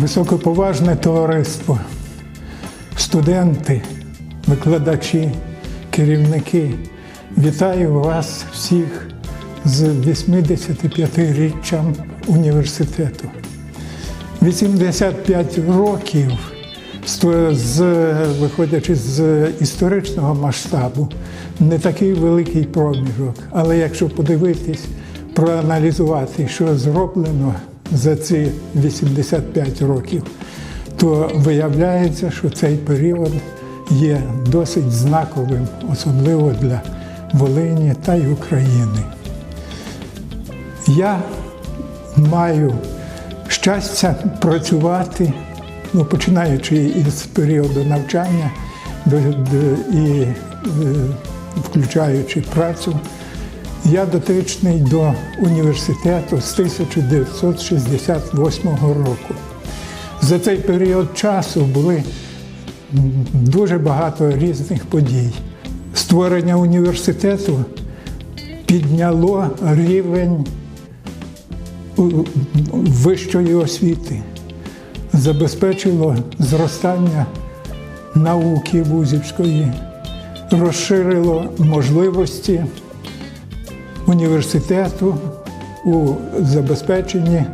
Високоповажне товариство, студенти, викладачі, керівники. Вітаю вас всіх з 85-річчям університету. 85 років, виходячи з історичного масштабу, не такий великий проміжок. Але якщо подивитись, проаналізувати, що зроблено за ці 85 років, то виявляється, що цей період є досить знаковим, особливо для Волині та й України. Я маю щастя працювати, ну, починаючи із періоду навчання і е, включаючи працю. Я дотичний до університету з 1968 року. За цей період часу були дуже багато різних подій. Створення університету підняло рівень вищої освіти, забезпечило зростання науки вузівської, розширило можливості університету у забезпеченні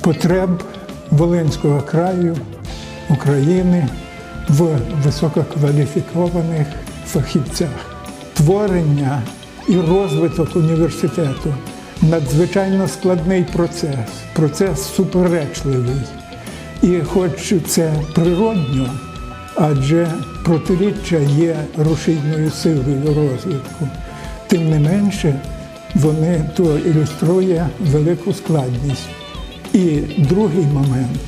потреб Волинського краю, України в висококваліфікованих фахівцях. Творення і розвиток університету надзвичайно складний процес, процес суперечливий. І хоч це природньо, адже протиріччя є рушійною силою розвитку, тим не менше вони то ілюструє велику складність. І другий момент,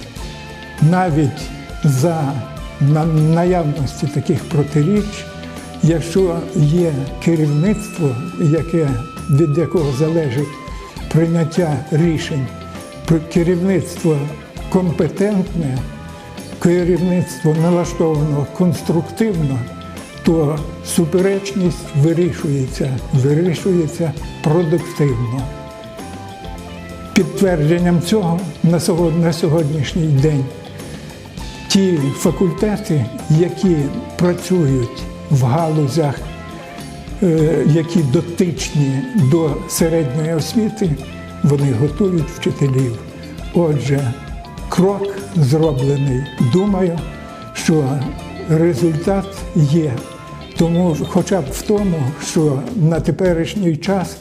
навіть за наявності таких протиріч, якщо є керівництво, яке, від якого залежить прийняття рішень, керівництво компетентне, керівництво налаштовано конструктивно, то суперечність вирішується, вирішується продуктивно. Підтвердженням цього на сьогоднішній день ті факультети, які працюють в галузях, е, які дотичні до середньої освіти, вони готують вчителів. Отже, крок зроблений. Думаю, що результат є. Тому, хоча б в тому, що на теперішній час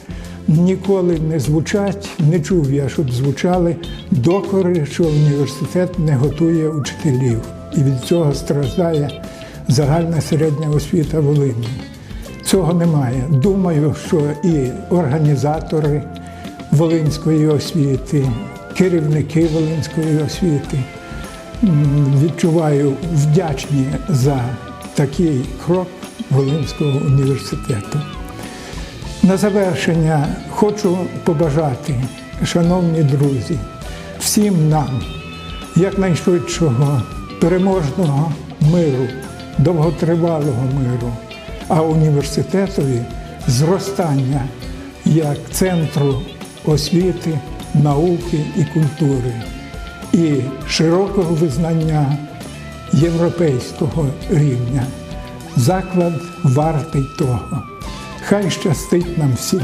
ніколи не звучать, не чув я, щоб звучали докори, що університет не готує учителів. І від цього страждає загальна середня освіта Волині. Цього немає. Думаю, що і організатори Волинської освіти, керівники Волинської освіти відчуваю вдячні за такий крок Волинського університету. На завершення хочу побажати, шановні друзі, всім нам якнайшвидшого переможного миру, довготривалого миру, а університетові зростання як центру освіти, науки і культури, і широкого визнання європейського рівня. Заклад вартий того. Хай щастить нам всім.